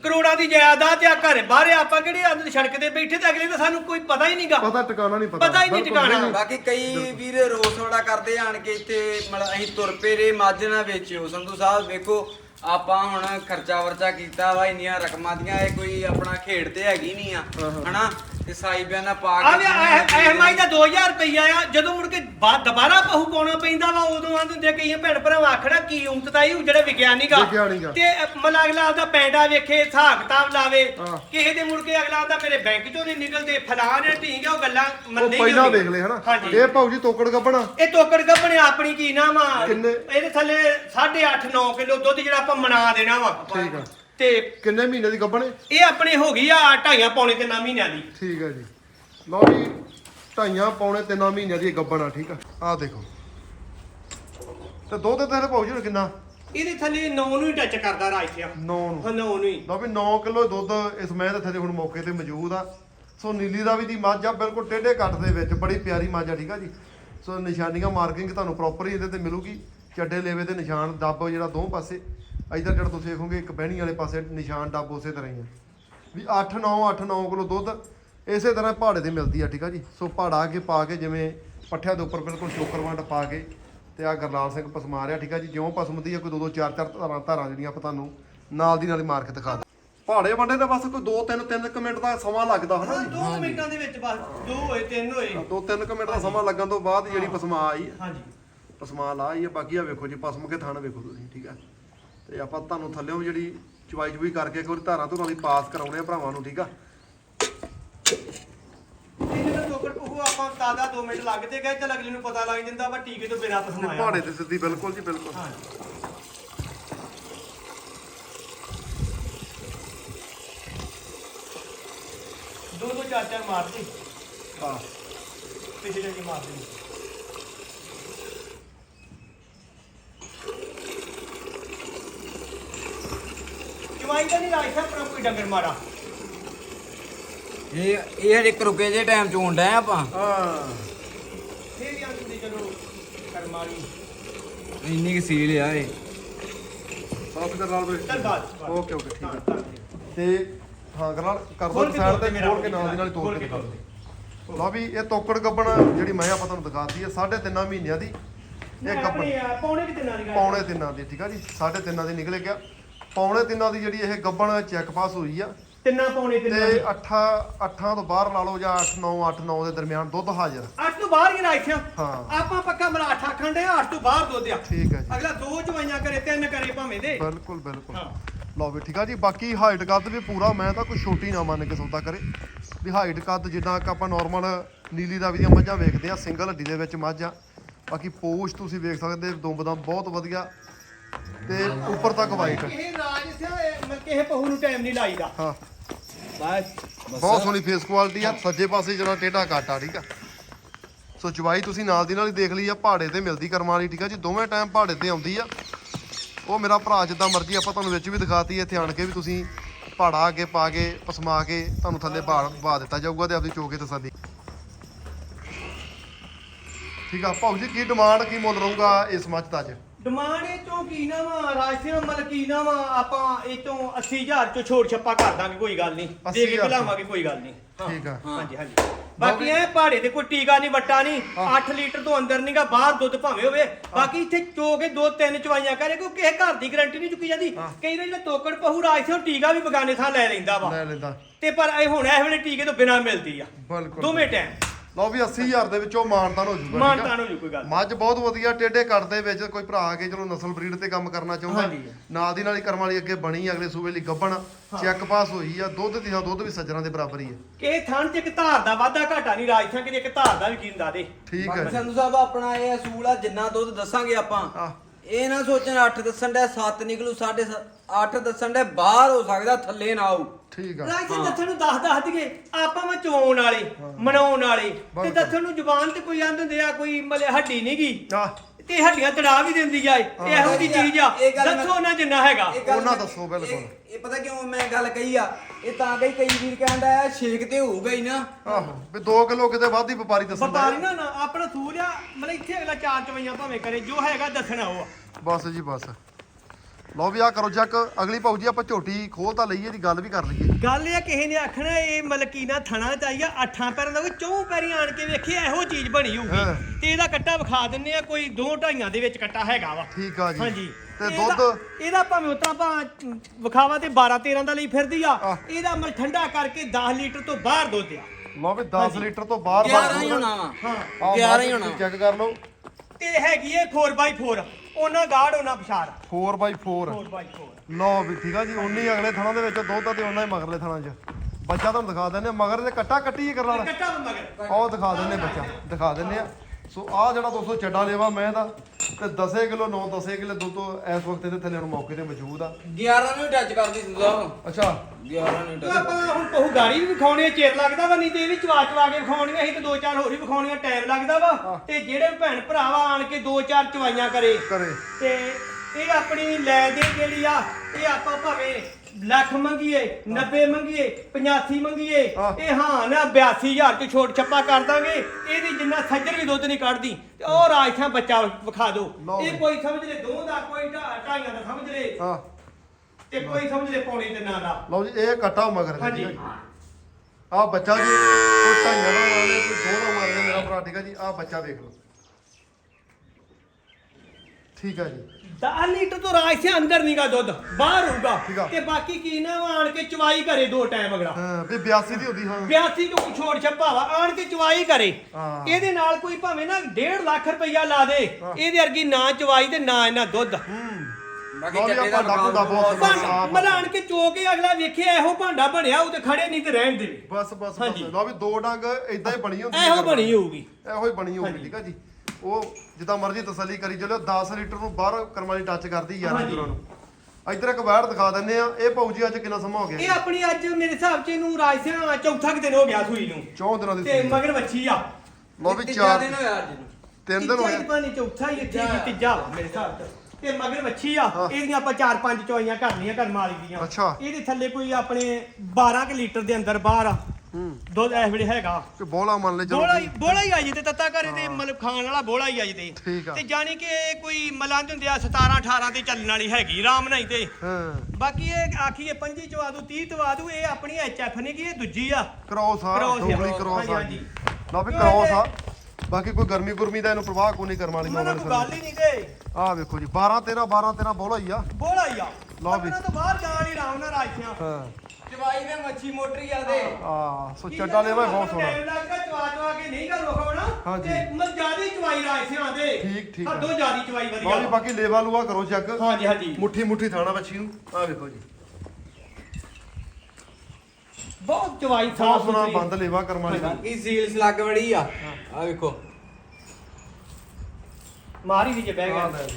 ਕਰੋੜਾਂ ਦੀ ਜਾਇਦਾਦ ਆ ਘਰ ਬਾਹਰ ਆ, ਆਪਾਂ ਕਿਹੜੇ ਅੰਦਰ ਸੜਕ ਤੇ ਬੈਠੇ ਤੇ ਅਗਲੇ ਦਾ ਸਾਨੂੰ ਕੋਈ ਪਤਾ ਹੀ ਨਹੀਂਗਾ। ਪਤਾ ਟਿਕਾਣਾ ਨਹੀਂ ਪਤਾ। ਪਤਾ ਹੀ ਨਹੀਂ ਬਿਲਕੁਲ, ਟਿਕਾਣਾ। ਬਾਕੀ ਕਈ ਵੀਰ ਰੋਸ ਵੜਾ ਕਰਦੇ ਆਣ ਕੇ ਇੱਥੇ ਮਤਲਬ ਅਸੀਂ ਤੁਰ ਪਏ ਰੇ ਮੱਝ ਨਾ ਵੇਚਿਓ ਸੰਧੂ ਸਾਹਿਬ ਵੇਖੋ ਆਪਾਂ ਹੁਣ ਖਰਚਾ ਵਰਚਾ ਕੀਤਾ ਵਾ ਇੰਨੀਆਂ ਰਕਮਾਂ ਦੀਆਂ ਇਹ ਕੋਈ ਆਪਣਾ ਖੇਡ ਤੇ ਹੈਗੀ ਨਹੀਂ ਆ। ਹਨਾ? ਤੇ ਸਾਈ ਬਿਆਨਾ ਪਾ ਆ ਵੀ ਕੇ ਇਹ ਮਾਈ ਦਾ 2000 ਰੁਪਈਆ ਆ ਜਦੋਂ ਮੁੜ ਕੇ ਬਾ- ਦੁਬਾਰਾ ਪਹੂ ਪਾਉਣਾ ਪੈਂਦਾ ਵਾ? ਉਦੋਂ ਆਂਦੇ ਹੁੰਦੇ ਆ ਕਈਆਂ ਭੈਣ ਭਰਾਵਾਂ ਆਖਣਾ ਕੀ ਉਮਤਤਾ ਹੀ ਜਿਹੜਾ ਵਿਗਿਆਨੀਗਾ ਵਿਗਿਆਨੀਗਾ। ਤੇ ਮਤਲਬ ਅਗਲਾ ਆਪਦਾ ਪੈਂਡਾ ਵੇਖੇ ਹਿਸਾਬ ਕਿਤਾਬ ਲਾਵੇ। ਹਾਂ। ਕਿਸੇ ਦੇ ਮੁੜ ਕੇ ਅਗਲਾ ਆਂਦਾ ਮੇਰੇ ਬੈਂਕ ਚੋਂ ਨਹੀਂ ਨਿਕਲਦੇ ਫਲਾਣ ਹੈ ਢੀਂਗ ਆ ਉਹ ਗੱਲਾਂ ਉਹ ਮੰਨੇ ਪਹਿਲਾਂ ਵੇਖ ਲੈ ਹਨਾ? ਹਾਂਜੀ। ਇਹ ਭਾਊ ਜੀ ਤੋਕੜ ਗੱਬਣਾ ਇਹ ਤੋਕੜ ਗੱਭਣੇ ਆਪਣੀ ਕੀ ਨਾਮ ਆ? ਕਿੰਨੇ? ਇਹਦੇ ਥੱਲੇ 8.5 9 ਕਿਲੋ ਦੁੱਧ ਜਿਹੜਾ ਆਪਾਂ ਮਨਾ ਦੇਣਾ ਵਾ। ਠੀਕ ਆ। ਤੇ ਕਿੰਨੇ ਮਹੀਨੇ ਦੀ ਗੱਬਣੇ ਇਹ ਆਪਣੇ ਹੋ ਗਈ ਆ ਢਾਈਆਂ ਪੌਣੇ ਤੇ ਮਹੀਨਿਆਂ ਦੀ। ਠੀਕ ਹੈ ਜੀ। ਲਓ ਜੀ ਢਾਈਆਂ ਪੌਣੇ ਤਿੰਨਾਂ ਮਹੀਨਿਆਂ ਦੀ ਇਹ ਗੱਬਣ ਆ ਠੀਕ ਆ। ਆਹ ਦੇਖੋ। ਤੇ ਦੁੱਧ ਤੇ ਤੇਰੇ ਭਾਊ ਜੀ ਹੁਣ ਕਿੰਨਾ? ਇਹਦੇ ਥੱਲੇ 9 ਨੂੰ ਹੀ ਟੱਚ ਕਰਦਾ ਰਾਜਿਆ 9 ਨੂੰ ਹਾਂ 9 ਨੂੰ ਹੀ। ਲਓ ਵੀ 9 ਕਿਲੋ ਦੁੱਧ ਇਸ ਮੈਂ ਦੇ ਥੱਲੇ ਹੁਣ ਮੌਕੇ ਤੇ ਮੌਜੂਦ ਆ। ਸੋ ਨੀਲੀ ਦਾ ਵੀ ਦੀ ਮੱਝ ਆ ਬਿਲਕੁਲ ਟੇਢੇ ਕੱਟ ਦੇ ਵਿੱਚ ਬੜੀ ਪਿਆਰੀ ਮੱਝ ਆ ਠੀਕ ਆ ਜੀ। ਸੋ ਨਿਸ਼ਾਨੀਆਂ ਮਾਰਕਿੰਗ ਤੁਹਾਨੂੰ ਪ੍ਰੋਪਰ ਹੀ ਇਹਦੇ ਤੇ ਮਿਲੂਗੀ। ਚੱਡੇ ਲੇਵੇ ਤੇ ਨਿਸ਼ਾਨ ਡੱਬ ਜਿਹੜਾ ਦੋ ਪਾਸੇ। ਇਧਰ ਜਿਹੜਾ ਤੁਸੀਂ ਦੇਖੋਗੇ ਇੱਕ ਬਹਿਣੀ ਵਾਲੇ ਪਾਸੇ ਨਿਸ਼ਾਨ ਡੱਬ ਉਸੇ ਤਰ੍ਹਾਂ ਹੀ ਆ। ਵੀ 8 9 8 9 ਕਿਲੋ ਦੁੱਧ ਇਸੇ ਤਰ੍ਹਾਂ ਪਹਾੜੇ ਤੇ ਮਿਲਦੀ ਆ ਠੀਕ ਆ ਜੀ? ਸੋ ਪਹਾੜਾ ਕੇ ਪਾ ਕੇ ਜਿਵੇਂ ਪੱਠਿਆਂ ਦੇ ਉੱਪਰ ਬਿਲਕੁਲ ਸ਼ੋਕਰ ਵੰਡ ਪਾ ਕੇ ਤੇ ਆ ਗਰਲਾਲ ਸਿੰਘ ਪਸਮਾ ਰਿਹਾ ਠੀਕ ਆ ਜੀ? ਜਿਉਂ ਪਸਮਦੀ ਆ ਕੋਈ ਦੋ ਦੋ ਚਾਰ ਚਾਰ ਧਾਰਾਂ ਧਾਰਾਂ ਜਿਹੜੀਆਂ ਆਪਾਂ ਤੁਹਾਨੂੰ ਨਾਲ ਦੀ ਨਾਲ ਹੀ ਮਾਰ ਕੇ ਦਿਖਾ ਦਾਂ ਪਹਾੜੇ ਵੰਡੇ ਦਾ ਬਸ ਕੋਈ 2 3 3 ਮਿੰਟ ਦਾ ਸਮਾਂ ਲੱਗਦਾ ਹਨਾ ਜੀ? ਦੋ ਮਿੰਟਾਂ ਦੇ ਵਿੱਚ ਬਸ ਦੋ ਹੋਏ ਤਿੰਨ ਹੋਏ। 2 3 ਮਿੰਟ ਦਾ ਸਮਾਂ ਲੱਗਣ ਤੋਂ ਬਾਅਦ ਜਿਹੜੀ ਪਸਮਾ ਆਈ ਹਾਂਜੀ। ਪਸਮਾ ਲਾ ਆਈ ਆ ਬਾਕੀ ਆ ਵੇਖੋ ਜੀ ਪਸਮ ਕੇ ਥਣ ਵੇਖੋ ਤੁਸੀਂ ਠੀਕ ਆ? ਤੇ ਆਪਾਂ ਤੁਹਾਨੂੰ ਥੱਲੇੋਂ ਜਿਹੜੀ ਚਵਾਈ ਚੁਵਾਈ ਕਰਕੇ ਇੱਕ ਵਾਰੀ ਧਾਰਾਂ ਤੋਂ ਵਾਲੀ ਪਾਸ ਕਰਾਉਣੇ ਆ ਭਰਾਵਾਂ ਨੂੰ ਠੀਕ ਆ? ਇਹਨੇ ਤਾਂ ਟੋਕਰ ਪਹੂ ਆਪਾਂ ਤਾਦਾ 2 ਮਿੰਟ ਲੱਗਦੇ ਗਏ ਚੱਲ ਅਗਲੇ ਨੂੰ ਪਤਾ ਲੱਗ ਜਾਂਦਾ ਵਾ ਟੀਕੇ ਤੋਂ ਬਿਨਾਂ ਪਸਮਾਇਆ ਪਹਾੜੇ ਤੇ ਸਿੱਧੀ ਬਿਲਕੁਲ ਜੀ ਬਿਲਕੁਲ। ਦੋ ਦੋ ਚਾਰ ਚਾਰ ਮਾਰਦੇ ਹਾਂ। ਪਿਛਲੇ ਜੀ ਮਾਰਦੇ ਜਵਾਈ ਤਾਂ ਨਹੀਂ ਲਾਇਆ ਆਪਣਾ ਕੋਈ ਡੰਗਰ ਮਾਰਾ ਇਹ ਇਹ ਇੱਕ ਰੁਕੇ ਜੇ ਟਾਈਮ ਚ ਡਏ ਆਪਾਂ। ਹਾਂ। ਫੇਰ ਜਾਂ ਤੁਸੀਂ ਚਲੋ ਕਰ ਮਾਰੀ ਇੰਨੀ ਕੁ ਸੀਲ ਆ ਇਹ। ਸਾਫ਼ ਕਰ ਨਾਲ ਚੱਲ ਬਾਅਦ ਓਕੇ ਓਕੇ ਠੀਕ ਆ। ਤੇ ਹਾਂ ਕਰਨਾਲ ਕਰ ਦੋ ਸਾਈਡ ਤੇ ਦੇ ਮੇਰਾ ਖੋਲ ਕੇ ਨਾਲ ਦੀ ਨਾਲ ਹੀ ਤੋੜ ਕੇ ਦਿਖਾ। ਦਿਓ ਲਓ ਵੀ ਇਹ ਤੋਕੜ ਗੱਬਣ ਜਿਹੜੀ ਮੈਂ ਆਪਾਂ ਤੁਹਾਨੂੰ ਦਿਖਾਤੀ ਹੈ ਸਾਢੇ ਤਿੰਨਾਂ ਮਹੀਨਿਆਂ ਦੀ। ਇਹ ਗੱਬਣ। ਪੌਣੇ ਤਿੰਨਾਂ ਦੀ ਪੌਣੇ ਤਿੰਨਾਂ ਦੀ ਠੀਕ ਆ ਜੀ? ਸਾਢੇ ਤਿੰਨਾਂ ਦੀ ਨਿਕਲੇ ਗਿਆ। ਪੌਣੇ ਤਿੰਨਾਂ ਦੀ ਜਿਹੜੀ ਇਹ ਗੱਬਣ ਚੈੱਕ ਪਾਸ ਹੋਈ ਆ। ਤਿੰਨਾਂ ਪੌਣੇ ਤਿੰਨਾਂ ਦੀ। ਤੇ 8 8 ਤੋਂ ਬਾਹਰ ਲਾ ਲਓ ਜਾਂ 8 9 8 9 ਦੇ ਦਰਮਿਆਨ ਦੁੱਧ ਹਾਜ਼ਰ। ਅੱਠ ਤੋਂ ਬਾਹਰ ਹੀ ਰਾਖਿਆ ਹਾਂ। ਆਪਾਂ ਪੱਕਾ ਮਲਾ ਅੱਠ ਆਖਣ ਦੇ ਅੱਠ ਤੋਂ ਬਾਹਰ ਦੁੱਧ ਆ। ਠੀਕ ਹੈ ਜੀ। ਅਗਲਾ ਦੋ ਚਵਾਈਆਂ ਕਰੇ ਤਿੰਨ ਕਰੇ ਭਾਵੇਂ ਦੇ। ਬਿਲਕੁਲ ਬਿਲਕੁਲ। ਹਾਂ। ਲਓ ਵੀ ਠੀਕ ਆ ਜੀ ਬਾਕੀ ਹਾਈਟ ਕੱਦ ਵੀ ਪੂਰਾ ਮੈਂ ਤਾਂ ਕੋਈ ਛੋਟੀ ਨਾ ਮੰਨ ਕੇ ਸੌਦਾ ਕਰੇ। ਵੀ ਹਾਈਟ ਕੱਦ ਜਿੱਦਾਂ ਕਿ ਆਪਾਂ ਨਾਰਮਲ ਨੀਲੀ ਦਾ ਦੀਆਂ ਮੱਝਾਂ ਵੇਖਦੇ ਆ ਸਿੰਗਲ ਹੱਡੀ ਦੇ ਵਿੱਚ ਮੱਝ ਬਾਕੀ ਪੋਸ਼ ਤੁਸੀਂ ਵੇਖ ਸਕਦੇ ਦੁੰਬਦਾਂ ਬਹੁਤ ਵਧੀਆ ਤੇ ਉੱਪਰ ਤੱਕ ਵਾਈਟ ਇਹ ਰਾਜ ਸਿਆ ਮੈਂ ਕਿਸੇ ਪਹੂ ਨੂੰ ਟਾਈਮ ਨਹੀਂ ਲਾਈਦਾ। ਹਾਂ। ਬਸ। ਬਹੁਤ ਸੋਹਣੀ ਫੇਸ ਕੁਆਲਿਟੀ ਆ ਸੱਜੇ ਪਾਸੇ ਜਿਹੜਾ ਟੇਢਾ ਕੱਟ ਠੀਕ ਆ। ਸੋ ਚਵਾਈ ਤੁਸੀਂ ਨਾਲ ਦੀ ਨਾਲ ਹੀ ਦੇਖ ਲਈ ਆ ਪਹਾੜੇ ਤੇ ਮਿਲਦੀ ਕਰਮਾਂ ਵਾਲੀ ਠੀਕ ਆ ਜੀ। ਦੋਵੇਂ ਟਾਈਮ ਪਹਾੜੇ ਤੇ ਆਉਂਦੀ ਆ। ਉਹ ਮੇਰਾ ਭਰਾ ਜਿੱਦਾਂ ਮਰਜ਼ੀ ਆਪਾਂ ਤੁਹਾਨੂੰ ਵਿੱਚ ਵੀ ਦਿਖਾਤੀ ਇੱਥੇ ਆਣ ਕੇ ਵੀ ਤੁਸੀਂ ਪਹਾੜਾ ਅੱਗੇ ਪਾ ਕੇ ਪਸਮਾ ਕੇ ਤੁਹਾਨੂੰ ਥੱਲੇ ਪਾ ਪਾ ਦਿੱਤਾ ਜਾਊਗਾ ਤੇ ਆਪਦੀ ਚੋਕੇ ਤਸੱਲੀ ਠੀਕ ਆ ਭਾਊ ਜੀ ਕੀ ਡਿਮਾਂਡ ਕੀ ਮੁੱਲ ਰਹੂਗਾ ਇਸ ਮੱਝ ਦਾ ਅੱਜ? ਡਿਮਾਂਡ ਇਹ ਤੋਂ ਕੀ ਨਾ ਵਾ ਮਤਲਬ ਕੀ ਨਾ ਵਾ ਆਪਾਂ ਇਹ ਤੋਂ 80000 ਚੋਂ ਛੋੜ ਛੱਪਾ ਕਰ ਦਾਂਗੇ ਕੋਈ ਗੱਲ ਨਹੀਂ। ਦੇ ਕੇ 80,000 ਭਲਾਵਾਂਗੇ ਕੋਈ ਗੱਲ ਨਹੀਂ। ਹਾਂ। ਠੀਕ ਆ। ਹਾਂਜੀ ਹਾਂਜੀ। ਬਾਕੀ ਇਹ ਪਹਾੜੇ ਤੇ ਕੋਈ ਟੀਕਾ ਨਹੀਂ ਵੱਟਾ ਨਹੀਂ 8 ਲੀਟਰ ਤੋਂ ਅੰਦਰ ਨਹੀਂਗਾ ਬਾਹਰ ਦੁੱਧ ਭਾਵੇਂ ਹੋਵੇ। ਬਾਕੀ ਇੱਥੇ ਚੋ ਕੇ ਦੋ ਤਿੰਨ ਚਵਾਈਆਂ ਕਰੇ ਕੋਈ ਕਿਸੇ ਘਰ ਦੀ ਗਾਰੰਟੀ ਨਹੀਂ ਚੁੱਕੀ ਜਾਂਦੀ। ਕਈ ਵਾਰ ਜਿਹੜਾ ਤੋਕੜ ਪਹੂ ਰਾਜ ਸਿੰਘ ਟੀਕਾ ਵੀ ਬਗਾਨੇ ਥਾਂ ਲੈ ਲੈਂਦਾ ਵਾ। ਲੈ ਲੈਂਦਾ। ਤੇ ਪਰ ਇਹ ਹੁਣ ਇਸ ਵੇਲੇ ਟੀਕੇ ਤੋਂ ਬਿਨਾ ਮਿਲਦੀ ਆ। ਬਿਲਕੁਲ ਦੋਵੇਂ ਟਾਈਮ ਲਓ ਵੀ 80000 ਦੇ ਵਿੱਚੋਂ ਮਾਨਤਾਨ ਹੋ ਜਾਊਗਾ ਮਾਨਤਾਨ ਹੋ ਜੂ ਕੋਈ ਗੱਲ ਮੱਝ ਬਹੁਤ ਵਧੀਆ ਟੇਡੇ ਕੱਟ ਦੇ ਵਿੱਚ ਕੋਈ ਭਰਾ ਆ ਕੇ ਚਲੋ ਨਸਲ ਬਰੀਡ ਤੇ ਕੰਮ ਕਰਨਾ ਚਾਹੁੰਦਾ। ਨਾਲ ਦੀ ਨਾਲ ਹੀ ਕਰਮ ਵਾਲੀ ਅੱਗੇ ਬਣੀ ਅਗਲੇ ਸੂਬੇ ਲਈ ਗੱਬਣ ਚੈੱਕ ਪਾਸ ਹੋਈ ਆ ਦੁੱਧ ਦੀ ਦੁੱਧ ਵੀ ਸੱਜਣਾ ਦੇ ਬਰਾਬਰ ਹੀ ਹੈ ਕਿ ਥਣ ਚ ਇੱਕ ਧਾਰ ਦਾ ਵਾਧਾ ਘਾਟਾ ਨਹੀਂ ਰਾਜ ਸਿੰਘ ਕਿ ਇੱਕ ਧਾਰ ਦਾ ਵੀ ਕੀਂਦਾ ਦੇ? ਠੀਕ ਹੈ। ਸੰਧੂ ਸਾਹਿਬ ਆਪਣਾ ਇਹ ਅਸੂਲ ਆ ਜਿੰਨਾ ਦੁੱਧ ਦੱਸਾਂਗੇ ਆਪਾਂ। ਇਹ ਨਾ ਸੋਚਣ 8 ਦੱਸਣ ਦਾ 7 ਨਿਕਲੂ 7.5 8 ਦੱਸਣ ਦਾ ਬਾਹਰ ਹੋ ਸਕਦਾ ਥੱਲੇ ਨਾ ਆਊ। ਠੀਕ ਆ। ਰਾਜ ਸਿੰਘ ਦੱਸਣ ਨੂੰ ਦੱਸ ਦੱਸ ਦਈਏ ਆਪਾਂ ਮੈਂ ਚਵਾਉਣ ਵਾਲੇ ਮਨਾਉਣ ਵਾਲੇ। ਤੇ। ਦੱਸਣ ਨੂੰ ਜ਼ੁਬਾਨ ਤੇ ਕੋਈ ਆਂਦੇ ਹੁੰਦੇ ਆ ਕੋਈ ਮਲੇ ਹੱਡੀ ਨਹੀਂ ਗਈ ਆ ਤੇ ਹੱਡੀਆਂ ਤੜਾ ਵੀ ਦਿੰਦੀ ਆ ਇਹ। ਇਹੋ ਜੀ ਚੀਜ਼ ਆ। ਇਹ ਗੱਲ ਮੈਂ- ਦੱਸੋ ਨਾ ਜਿੰਨਾ ਹੈਗਾ। ਇਹ ਗੱਲ ਉਹਨਾਂ ਮੈਂ- ਦੱਸੋ ਬਿਲਕੁਲ। ਇਹ- ਇਹ ਪਤਾ ਕਿਉਂ ਮੈਂ ਗੱਲ ਕਹੀ ਆ? ਇਹ ਤਾਂ ਕਈ ਕਈ ਵੀਰ ਕਹਿੰਦਾ ਆ ਛੇਕ ਤੇ ਹੋਊਗਾ ਹੀ ਨਾ। ਆਹੋ ਵੀ 2 ਕਿਲੋ ਕਿਤੇ ਵੱਧ ਹੀ ਵਪਾਰੀ ਦੱਸਦਾ ਵਪਾਰੀ ਨਾ ਨਾ ਆਪਣਾ ਸੂਰ ਆ ਮਤਲਬ ਇੱਥੇ ਅਗਲਾ ਚਾਰ ਚਵਈਆਂ ਭਾਵੇਂ ਕਰੇ ਜੋ ਹੈਗਾ ਦੱਸਣਾ ਉਹ ਆ। ਬਸ ਜੀ ਬਸ। ਲਓ ਵੀ ਆ ਕਰੋ ਚੱਕ ਅਗਲੀ ਭਾਊ ਜੀ ਆਪਾਂ ਝੋਟੀ ਖੋਲ ਤਾਂ ਲਈਏ ਦੀ ਗੱਲ ਵੀ ਕਰ ਲਈਏ। ਗੱਲ ਇਹ ਆ ਕਿਸੇ ਨੇ ਆਖਣਾ ਇਹ ਮਲਕੀਨਾ ਥਣਾ ਚਾਹੀਆ ਅੱਠਾਂ ਪੈਰਾਂ ਦਾ ਕੋਈ ਚੌਂ ਪੈਰੀ ਆਣ ਕੇ ਵੇਖੇ ਇਹੋ ਚੀਜ਼ ਬਣੀ ਹਾਂ। ਹੋਊਗੀ ਤੇ ਇਹਦਾ ਕੱਟਾ ਵਿਖਾ ਦਿੰਨੇ ਆ ਕੋਈ ਦੋ ਢਾਈਆਂ ਦੇ ਵਿੱਚ ਕੱਟਾ ਹੈਗਾ ਵਾ। ਠੀਕ ਆ ਜੀ। ਹਾਂਜੀ। ਤੇ ਇਹਦਾ- ਦੁੱਧ? ਇਹਦਾ ਭਾਵੇਂ ਉਤਰਾ ਭਾ ਵਿਖਾਵਾ ਤੇ 12 13 ਦਾ ਲਈ ਫਿਰਦੀ ਆ। ਆਹ। ਇਹਦਾ ਮਲ ਠੰਡਾ ਕਰਕੇ 10 ਲੀਟਰ ਤੋਂ ਬਾਹਰ ਦੁੱਧ ਆ। ਲਓ ਵੀ 10 ਲੀਟਰ ਤੋਂ ਬਾਹਰ 11 ਹੀ ਹੋਣਾ। ਵਾ ਹਾਂ। ਆਹ 11 ਹੀ ਹੋਣਾ। ਚੈੱਕ ਕਰ ਲਓ। ਤੇ ਹੈਗੀ ਏ 4x4 ਉਹਨਾਂ ਗਾੜ ਉਹਨਾਂ ਪਛਾੜ। 4x4 4x4 ਲਓ ਵੀ ਠੀਕ ਆ ਜੀ ਉਨੀ ਅਗਲੇ ਥਣਾਂ ਦੇ ਵਿੱਚ ਦੁੱਧ ਆ ਤੇ ਉਹਨਾਂ ਹੀ ਮਗਰਲੇ ਥਣਾਂ 'ਚ। ਬੱਚਾ ਤੁਹਾਨੂੰ ਦਿਖਾ ਦਿੰਦੇ ਆ ਮਗਰ ਦੇ ਕੱਟਾ ਕੱਟੀ ਹੀ ਕਰਨ ਵਾਲਾ। ਕੱਟਾ ਮਗਰ। ਉਹ ਦਿਖਾ ਦਿੰਨੇ ਬੱਚਾ ਦਿਖਾ ਦਿੰਨੇ ਆ ਸੋ ਆ ਜਿਹੜਾ ਦੋਸਤੋ ਚੱਡਾ ਲੇਵਾ ਮੈਂ ਦਾ ਤੇ 10 ਕਿਲੋ 9 10 ਕਿਲੋ ਦੁੱਧ ਇਸ ਵਕਤ ਇਹਦੇ ਥੱਲੇ ਹੁਣ ਮੌਕੇ ਤੇ ਮੌਜੂਦ ਆ। 11 ਨੂੰ ਟੱਚ ਕਰਦੀ ਸਾਹਿਬ ਅੱਛਾ। 11 ਨੂੰ ਤੇ ਟੱਚ ਆਪਾਂ ਹੁਣ ਪਹੂ ਗਾੜੀ ਵੀ ਵਿਖਾਉਣੀ ਆ ਚਿਰ ਲੱਗਦਾ ਵਾ ਨਹੀਂ ਤੇ ਇਹ ਵੀ ਚਵਾ ਚਵਾ ਕੇ ਵਿਖਾਉਣੀਆਂ ਸੀ ਤੇ ਦੋ ਚਾਰ ਹੋਰ ਵੀ ਵਿਖਾਉਣੀਆਂ ਟਾਈਮ ਲੱਗਦਾ ਵਾ। ਤੇ ਜਿਹੜੇ ਭੈਣ ਭਰਾਵਾ ਆਣ ਕੇ ਦੋ ਚਾਰ ਚਵਾਈਆਂ ਕਰੇ। ਕਰੇ। ਤੇ ਇਹ ਆਪਣੀ ਲੈ ਦੇ ਜਿਹੜੀ ਆ ਇਹ ਆਪਾਂ ਭਾਵੇਂ ਲੱਖ ਮੰਗੀਏ 90 ਮੰਗੀਏ 85 ਮੰਗੀਏ ਆਹ। ਇਹ ਹਾਂ ਨਾ 82000 ਚ ਛੋਟ ਛੱਪਾ ਕਰ ਦਾਂਗੇ ਇਹਦੀ ਜਿੰਨਾ ਸੱਜਰ ਵੀ ਦੁੱਧ ਨਹੀਂ ਕੱਢਦੀ ਤੇ ਉਹ ਰਾਜਥਾਂ ਬੱਚਾ ਵਿਖਾ ਦਿਓ। ਲਓ ਇਹ। ਕੋਈ ਸਮਝ ਲੈ ਦੋ ਦਾ ਕੋਈ ਢਾ- ਢਾਈਆਂ ਦਾ ਸਮਝ ਲੈ। ਹਾਂ। ਤੇ ਕੋਈ ਸਮਝ ਲੈ ਪੌਣੇ ਤਿੰਨਾਂ ਦਾ। ਲਓ ਜੀ ਇਹ ਕੱਟਾ ਮਗਰ ਦਾ ਹਾਂਜੀ। ਠੀਕ ਆ ਜੀ ਆ ਬੱਚਾ ਜੀ ਕੋਈ ਢਾਈਆਂ ਦਾ ਮਾਰਨੇ ਕੋਈ ਦੋ ਦਾ ਮਾਰਨੇ ਮੇਰਾ ਭਰਾ ਠੀਕ ਆ ਜੀ? ਆ ਬੱਚਾ ਵੇਖ ਲਓ। ਠੀਕ ਆ ਜੀ। 10 ਲੀਟਰ ਤੋਂ ਰਾਜ ਸੇ ਅੰਦਰ ਨਹੀਂਗਾ ਦੁੱਧ ਬਾਹਰ ਠੀਕ ਆ। ਹੋਊਗਾ ਤੇ ਬਾਕੀ ਕੀ ਨਾ ਵਾ ਆਣ ਕੇ ਚਵਾਈ ਕਰੇ ਦੋ ਟਾਈਮ ਅਗਲਾ। ਹਾਂ ਵੀ 82 ਦੀ ਹੁੰਦੀ ਹਾਂ। 82 ਤੋਂ ਛੋੜ ਛੱਪਾ ਵਾ ਆਣ ਕੇ ਚਵਾਈ ਕਰੇ। ਹਾਂ। ਇਹਦੇ ਨਾਲ ਕੋਈ ਭਾਵੇਂ ਨਾ 1.5 ਲੱਖ ਰੁਪਈਆ ਲਾ ਦੇ ਇਹਦੇ ਵਰਗੀ ਨਾ ਚਵਾਈ ਤੇ ਨਾ ਇਹਨਾਂ ਦੁੱਧ। ਬਾਕੀ ਲਓ ਜੀ, ਚੱਡੇ ਦਾ ਆਪਾਂ ਡੱਬੂ ਦਾ ਬਹੁਤ ਰਿਕਾਰਡ ਸੋਹਣਾ ਸਾਫ਼। ਮਲਾਣ ਕੇ ਚੋ ਕੇ ਅਗਲਾ ਵੇਖਿਆ ਇਹੋ ਭਾਂਡਾ ਬਣਿਆ ਉਹ ਤੇ ਖੜੇ ਨਹੀਂ ਤੇ ਰਹਿਣ ਦੇ ਬਸ ਬਸ ਬਸ। ਹਾਂਜੀ। ਲਓ ਵੀ ਦੋ ਡੰਗ ਇਦਾਂ ਹੀ ਬਣੀ ਹੁੰਦੀ ਇਹੋ ਹੈ ਬਣੀ ਹੋਊਗੀ। ਇਹੋ ਹੀ ਬਣੀ ਹੋਊਗੀ ਠੀਕ ਆ ਜੀ। ਉਹ ਜਿੱਦਾਂ ਮਰਜ਼ੀ ਤਸੱਲੀ ਕਰੀ ਚਲੋ 10 ਲੀਟਰ ਨੂੰ ਬਾਹਰ ਕਰਮਾਲੀ ਟੱਚ ਕਰਦੀ ਯਾਰ ਹਾਂਜੀ। ਜੁਰਾਂ ਨੂੰ। ਇੱਧਰ ਇੱਕ ਵੈੜ ਦਿਖਾ ਦਿੰਨੇ ਆ ਇਹ ਭਾਊ ਜੀ ਅੱਜ ਕਿੰਨਾ ਸਮਾਂ ਹੋ ਇਹ ਗਿਆ ਆਪਣੀ ਅੱਜ ਮੇਰੇ ਹਿਸਾਬ ਚ ਇਹਨੂੰ ਰਾਜ ਸਿੰਘ ਚੌਥਾ ਕੁ ਦਿਨ ਹੋ ਗਿਆ ਸੂਈ ਨੂੰ। ਚੌਂ ਦਿਨਾਂ ਦੀ ਤੇ ਸੂਈ। ਮਗਰ ਵੱਛੀ ਆ। ਲਓ ਵੀ ਤੀਜਾ ਚਾਰ ਦਿਨ ਹੋਇਆ ਅੱਜ ਨੂੰ। ਤਿੰਨ ਦਿਨ ਹੋਏ ਪਾਣੀ ਚੌਥਾ ਹੀ ਇੱਥੇ ਤੀਜਾ ਵਾ ਮੇਰੇ ਹਿਸਾਬ ਚ। ਤੇ ਮਗਰ ਵੱਛੀ ਆ ਹਾਂ। ਇਹਦੀਆਂ ਆਪਾਂ ਚਾਰ ਪੰਜ ਚੋਈਆਂ ਕਰਨੀਆਂ ਕਰਮ ਵਾਲੀ ਦੀਆਂ। ਅੱਛਾ। ਇਹਦੇ ਥੱਲੇ ਕੋਈ ਆਪਣੇ 12 ਕੁ ਲੀਟਰ ਦੇ ਅੰਦਰ ਬਾਹਰ ਆ। ਹੂੰ। ਦੁੱਧ ਇਸ ਵੇਲੇ ਹੈਗਾ। ਤੇ ਬੋਲਾ ਮੰਨ ਲੈ ਚਲੋ ਬੋਲਾ ਹੀ ਬੋਲਾ ਹੀ ਆਈ ਤੇ ਤੱਤਾ ਕਰੇ ਤੇ ਮਤਲਬ ਖਾਣ ਵਾਲਾ ਬੋਲਾ ਹੀ ਆਈ ਤੇ। ਠੀਕ ਆ। ਤੇ ਜਾਣੀ ਕਿ ਇਹ ਕੋਈ ਮਲੰਜ ਹੁੰਦੇ ਆ 17 18 ਤੇ ਚੱਲਣ ਵਾਲੀ ਹੈਗੀ ਆਰਾਮ ਨਾਲ ਹੀ ਤੇ। ਹਾਂ। ਬਾਕੀ ਇਹ ਆਖੀਏ 25 ਚਵਾ ਦੂ 30 ਚਵਾ ਦੂ ਇਹ ਆਪਣੀ ਐਚਐਫ ਨਹੀਂ ਕਿ ਇਹ ਦੂਜੀ ਆ। ਕ੍ਰੋਸ ਆ Cross ਆ। ਡੋਗਲੀ ਕ੍ਰੋਸ ਆ। ਹਾਂਜੀ, ਜੀ ਵੀ ਕ੍ਰੋਸ ਆ। ਬਾਕੀ ਕੋਈ ਗਰਮੀ ਗੁਰਮੀ ਦਾ ਇਹਨੂੰ ਪ੍ਰਵਾਹ ਕੋਈ ਨਹੀਂ ਕਰਮ ਵਾਲੀ ਕੋਈ ਗੱਲ ਹੀ ਨਹੀਂ ਤੇ ਆ ਵੇਖੋ ਜੀ 12 13 12 13 ਬੋਲਾ ਹੀ ਆ। ਬੋਲਾ ਹੀ ਆ। ਲਓ ਵੀ। ਤੋਂ ਬਾਹਰ ਜਾਣ ਵਾਲੀ ਆਰਾਮ ਨਾਲ ਰਾਜਿਆਂ ਹਾਂ। ਚਵਾਈ ਦੇ ਮੱਛੀ ਮੋਟਰੀ ਆ ਦੇ। ਆ ਸੋ ਚੱਡਾ ਲੈਵਾ ਬਹੁਤ ਸੋਹਣਾ। ਟਾਈਮ ਲੱਗਦਾ ਚਵਾ ਚਵਾ ਕੇ ਨਹੀਂ ਕਰ ਰੋਖਵਣਾ ਹਾਂਜੀ। ਤੇ ਮਤ ਜਿਆਦੀ ਚਵਾਈ ਰਾਜਿਆਂ ਦੇ। ਠੀਕ, ਠੀਕ ਆ। ਹੱਦੋਂ ਜਿਆਦੀ ਚਵਾਈ ਲਓ ਜੀ ਵਧੀਆ ਬਾਕੀ ਲੇਵਾ ਲੂਆ ਕਰੋ ਚੈੱਕ ਹਾਂਜੀ ਹਾਂਜੀ। ਮੁੱਠੀ ਮੁੱਠੀ ਥਾਣਾ ਬੱਚੀ ਨੂੰ। ਆ ਵੇਖੋ ਜੀ। ਬਹੁਤ ਚਵਾਈ ਬਹੁਤ ਸਾਫ਼ ਸੋਹਣਾ ਸੁਥਰੀ। ਬੰਦ ਲੇਵਾ ਕਰਮ ਵਾਲੀ। ਦਾ ਬਾਕੀ ਸੀਲਸ ਲੱਗ ਵੜੀ ਆ। ਆ ਵੇਖੋ। ਮਾਰੀ ਦੀ ਜੇ ਬਹਿ ਗਿਆ।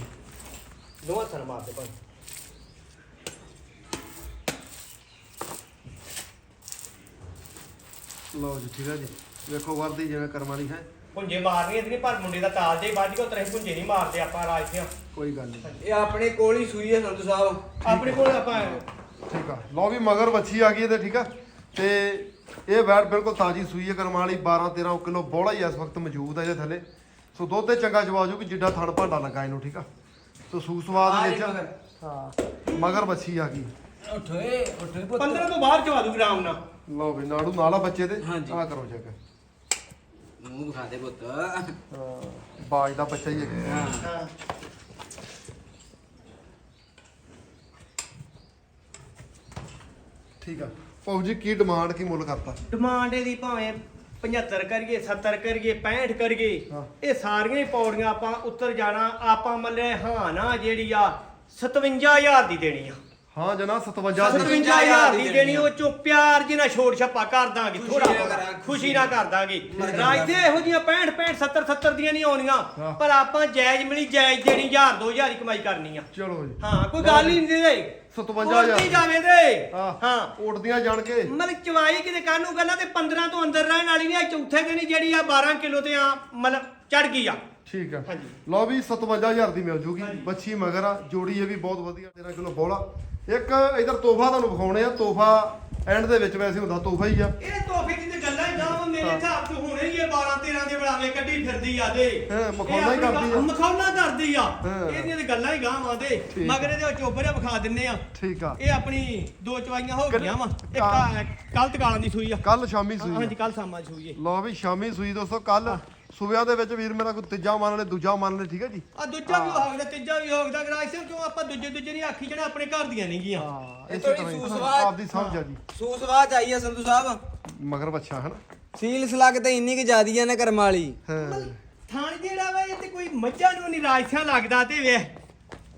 ਦੋਵਾਂ ਸਨ ਮਾਰਦੇ ਭਾਈ ਲਓ ਜੀ ਠੀਕ ਹੈ ਜੀ। ਵੇਖੋ ਵਰਦੀ ਜਿਵੇਂ ਕਰਮ ਹੈ। ਪੁੰਜੇ ਮਾਰਨੀ ਨਹੀਂ ਪਰ ਮੁੰਡੇ ਦਾ ਤਾਲ ਜੇ ਵੱਜ ਗਿਆ ਤਰੇ ਪੁੰਜੇ ਨਹੀਂ ਮਾਰਦੇ ਆਪਾਂ ਰਾਜ ਸਿਆਂ ਕੋਈ ਗੱਲ ਨਹੀਂ। ਇਹ ਆਪਣੇ ਕੋਲ ਹੀ ਸੂਈ ਹੈ ਸੰਧੂ ਸਾਹਿਬ। ਆਪਣੇ ਕੋਲ ਆਪਾਂ ਠੀਕ ਆ। ਲਓ ਵੀ ਮਗਰ ਵੱਛੀ ਆ ਗਈ ਇਹਦੇ ਠੀਕ ਆ। ਤੇ ਇਹ ਵੈਟ ਬਿਲਕੁਲ ਤਾਜੀ ਸੂਈ ਹੈ ਕਰਮ ਵਾਲੀ 12 13 ਕਿਲੋ ਬੋਲਾ ਹੀ ਇਸ ਵਕਤ ਮੌਜੂਦ ਹੈ ਇਹਦੇ ਥੱਲੇ। ਸੋ ਦੁੱਧ ਤੇ ਚੰਗਾ ਜਵਾ ਜੂਗੀ ਜਿੱਡਾ ਥਣ ਭਾਂਡਾ ਲੱਗਾ ਇਹਨੂੰ ਠੀਕ ਆ? ਸੋ ਸੂ ਸਵਾਦ ਦੇ ਵਿੱਚ ਹਾਂ। ਮਗਰ ਵੱਛੀ ਆ ਗਈ। ਉਠੇ ਉਠੇ 15 ਤੋਂ ਬਾਹਰ ਚਵਾ ਦੂ ਗ੍ਰਾਮ ਨਾਲ। ਲਓ ਵੀ ਨਾੜੂ ਨਾਲਾ ਬੱਚੇ ਤੇ ਹਾਂਜੀ। ਆ ਕਰੋ ਚੈੱਕ ਮੂੰਹ ਖਾ ਦੇ ਪੁੱਤ। ਹਾਂ। ਬਾਜ ਦਾ ਬੱਚਾ ਹੀ ਹੈ। ਹਾਂ। ਠੀਕ ਆ। ਜੀ ਕੀ ਡਿਮਾਂਡ ਕੀ ਮੁੱਲ ਕਰਤਾ? ਡਿਮਾਂਡ ਇਹਦੀ ਭਾਵੇਂ 75 ਕਰੀਏ 70 ਕਰੀਏ 65 ਕਰੀਏ ਹਾਂ। ਇਹ ਸਾਰੀਆਂ ਹੀ ਪੌੜੀਆਂ ਆਪਾਂ ਉੱਤਰ ਜਾਣਾ ਆਪਾਂ ਮੱਲੇ ਹਾਂ ਨਾ ਜਿਹੜੀ ਆ 57000 ਦੀ ਦੇਣੀ ਆ ਹਾਂ ਜਨਾ 57 ਦੀ। 57000 ਦੀ ਦੇਣੀ ਉਹ ਚੋਂ ਪਿਆਰ ਜਿਹਾ ਛੋੜ ਛੱਪਾ ਕਰ ਦਾਂਗੇ ਖੁਸ਼ੀ ਥੋੜਾ। ਖੁਸ਼ੀ ਨਾਲ ਕਰ ਦਾਂਗੇ। ਰਾਜਦੇ ਇਹੋ ਜੀਆਂ 65 65 70 70 ਦੀਆਂ ਨਹੀਂ ਆਉਣੀਆਂ। ਪਰ ਆਪਾਂ ਜਾਇਜ਼ ਮਿਲੀ ਜਾਇਜ਼ ਦੇਣੀ 1000 2000 ਦੀ ਕਮਾਈ ਕਰਨੀ ਆ। ਚਲੋ ਜੀ। ਹਾਂ ਕੋਈ ਗੱਲ ਹੀ ਨਹੀਂ ਦੇ 57000 ਉਲਟੀ ਜਾਵੇ ਦੇ। ਹਾਂ ਹਾਂ। ਉੜਦੀਆਂ ਜਾਣ ਕੇ। ਮਤਲਬ ਚਵਾਈ ਕਿਤੇ ਕਾਨੂੰ ਗੱਲਾਂ ਤੇ 15 ਤੋਂ ਅੰਦਰ ਰਹਿਣ ਵਾਲੀ ਨਹੀਂ ਆ ਚੌਥੇ ਦਿਨ ਹੀ ਜਿਹੜੀ ਆ 12 ਕਿਲੋ ਤੇ ਆ ਮਤਲਬ ਚੜ ਗਈ ਆ। ਠੀਕ ਆ। ਲਓ ਵੀ 57000 ਦੀ ਮਿਲ ਜੂਗੀ। ਬੱਚੀ ਮਗਰ ਆ ਜੋੜੀ ਇਹ ਵੀ ਬਹੁਤ ਵਧੀਆ 13 ਕਿਲੋ ਬੋਲਾ। ਇੱਕ ਇਧਰ ਤੋਹਫਾ ਤੁਹਾਨੂੰ ਵਿਖਾਉਣੇ ਆ ਤੋਹਫਾ ਐਂਡ ਦੇ ਵਿੱਚ ਵੈਸੇ ਹੁੰਦਾ ਤੋਹਫਾ ਹੀ ਆ ਇਹ ਤੋਹਫੇ ਦੀ ਤੇ ਗੱਲਾਂ ਹੀ ਗਾਂ ਮੇਰੇ ਹਿਸਾਬ ਚ ਹੁਣੇ ਹੀ ਇਹ 12 13 ਦੇ ਬੜਾਵੇ ਕੱਢੀ ਫਿਰਦੀ ਆ ਦੇ ਹਾਂ, ਮਖੌਲਾਂ ਹੀ ਕਰਦੀ ਆ। ਮਖੌਲਾ ਕਰਦੀ ਆ ਹਾਂ। ਇਹਦੀਆਂ ਤੇ ਗੱਲਾਂ ਹੀ ਗਾਂ ਆ ਦੇ ਠੀਕ। ਮਗਰ ਇਹਦੇ ਚੋਬਰੇ ਵਿਖਾ ਦਿੰਨੇ ਆ ਠੀਕ ਆ ਇਹ ਆਪਣੀ ਦੋ ਚਵਾਈਆਂ ਹੋ ਗਈਆਂ ਵਾ ਇੱਕ। ਕੱਲ ਤਕਾਲਾਂ ਦੀ ਸੂਈ ਆ ਕੱਲ ਸ਼ਾਮੀ ਸੂਈ ਹਾਂਜੀ। ਕੱਲ ਸਾਮਾਂ ਦੀ ਸੂਈ ਏ ਲਓ ਵੀ ਸ਼ਾਮੀ ਸੂਈ ਦੋਸਤੋ ਕੱਲ ਸੂਬਿਆਂ ਦੇ ਵਿੱਚ ਵੀਰ ਮੇਰਾ ਕੋਈ ਤੀਜਾ ਮੰਨ ਲੈ ਦੂਜਾ ਮੰਨ ਲੈ ਠੀਕ ਹੈ ਜੀ? ਆ ਦੂਜਾ ਵੀ ਹੋਗਦਾ ਤੀਜਾ ਵੀ ਹੋਗਦਾ ਗਰਾਜ ਸਿੰਘ ਕਿਉਂ ਆਪਾਂ ਦੂਜੇ ਦੂਜੇ ਨਹੀਂ ਆਖੀ ਜਣਾ ਆਪਣੇ ਘਰ ਦੀਆਂ ਨਹੀਂ ਗੀਆਂ ਹਾਂ ਇਹ ਇਸੇ ਤੋਂ ਤਰ੍ਹਾਂ ਹੀ। ਸੂਸਵਾਦ- ਆਪਦੀ ਸਮਝ ਆ ਜੀ। ਸੂਸਵਾਦ ਆਈ ਹੈ ਸੰਧੂ ਸਾਹਿਬ। ਮਗਰ ਬੱਚਾ ਹਨ? ਸੀਲ ਸਲੱਗ ਤੇ ਇੰਨੀ ਕਿ ਜ਼ਿਆਦੀ ਨਾ ਕਰਮ ਵਾਲੀ ਹਾਂ ਥਾਣ ਜਿਹੜਾ ਵਾ ਇਹ ਤੇ ਕੋਈ ਮੱਝਾਂ ਨੂੰ ਨਹੀਂ ਰਾਜਸਿਆਂ ਲੱਗਦਾ ਤੇ ਵੇਖ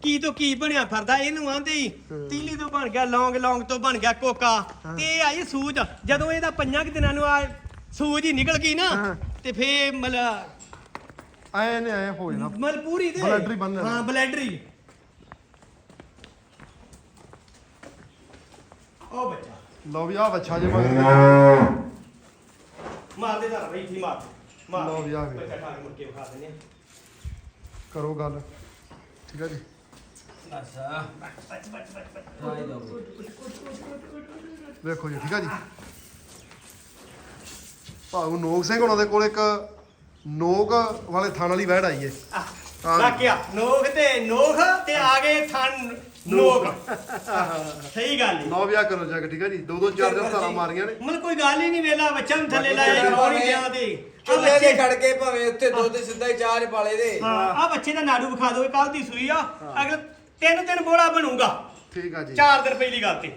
ਕੀ ਤੋਂ ਕੀ ਬਣਿਆ ਫਿਰਦਾ ਇਹਨੂੰ ਆਂਦੇ ਹੀ ਤੀਲੀ ਤੋਂ ਬਣ ਗਿਆ ਲੌਂਗ ਲੌਂਗ ਤੋਂ ਬਣ ਗਿਆ ਕੋਕਾ। ਤੇ ਇਹ ਆਈ ਸੂਜ ਜਦੋਂ ਇਹਦਾ ਪੰਜਾਂ ਕੁ ਦਿਨਾਂ ਨੂੰ ਆ ਸੂਜ ਹੀ ਨਿਕਲ ਗਈ ਨਾ। ਤੇ ਫੇ ਮਤਲਬ ਐ ਨੇ ਐ ਹੋ ਜਾਣਾ। ਮਤਲਬ ਪੂਰੀ ਤੇ ਬਲੈਡਰੀ ਬੰਨ ਲੈਣਾ। ਹਾਂ ਬਲੈਡਰੀ। ਉਹ ਬੱਚਾ। ਲਓ ਵੀ ਆ ਬੱਚਾ ਜੇ ਮਗਰ ਮਾਰ ਦੇ ਦਰ ਬਈ ਮਾਰ ਮਾਰ ਲਓ ਵੀ ਆ ਗਏ। ਬੱਚਾ ਖਾ ਕੇ ਮੁੜ ਕੇ ਵਿਖਾ ਦਿੰਦੇ ਆ। ਕਰੋ ਗੱਲ। ਠੀਕ ਹੈ ਜੀ? ਅੱਛਾ ਬੱਚ ਬੱਚ ਬੱਚ ਬੱਚ ਵੇਖੋ ਜੀ ਠੀਕ ਹੈ ਜੀ? ਭਾਉ ਨੋਕ ਸਿੰਘ ਉਹਨਾਂ ਦੇ ਕੋਲ ਇੱਕ ਨੋਕ ਵਾਲੇ ਥਾਣ ਵਾਲੀ ਵੈੜ ਆਈ ਏ। ਆ ਗਈ। ਲੱਗ ਨੋਖ ਤੇ ਨੋਖ ਤੇ ਆ ਗਏ ਥਣ ਨੋਕ ਸਹੀ ਗੱਲ ਹੈ ਲਓ ਵੀ ਆ ਕਰੋ ਜਾ ਕੇ ਠੀਕ ਹੈ ਜੀ? ਦੋ ਦੋ ਚਾਰ ਚਾਰ ਧਾਰਾਂ ਮਾਰੀਆਂ ਨੇ। ਮਨ ਕੋਈ ਗੱਲ ਹੀ ਨਹੀਂ ਵੇਲਾ ਬੱਚਾ ਨੂੰ ਥੱਲੇ ਲਾਇਆ ਕੌਣੀ ਗਿਆ ਦੇ ਆ ਚੁੱਲ੍ਹੇ ਦੇ ਬੱਚੇ ਖੜ ਕੇ ਭਾਵੇਂ ਉੱਥੇ ਦੁੱਧ ਸਿੱਧਾ ਹੀ ਚਾਰ ਪਾਲੇ ਦੇ ਹਾਂ ਆ ਬੱਚੇ ਦਾ ਨਾੜੂ ਵਿਖਾ ਦਿਓ ਕੱਲ ਦੀ ਸੂਈ ਆ। ਅਗਲੇ ਤਿੰਨ ਦਿਨ ਬੋਲਾ ਬਣੂਗਾ। ਠੀਕ ਆ ਜੀ। ਚਾਰ ਦਿਨ ਪਹਿਲੀ ਗੱਲ ਤੇ।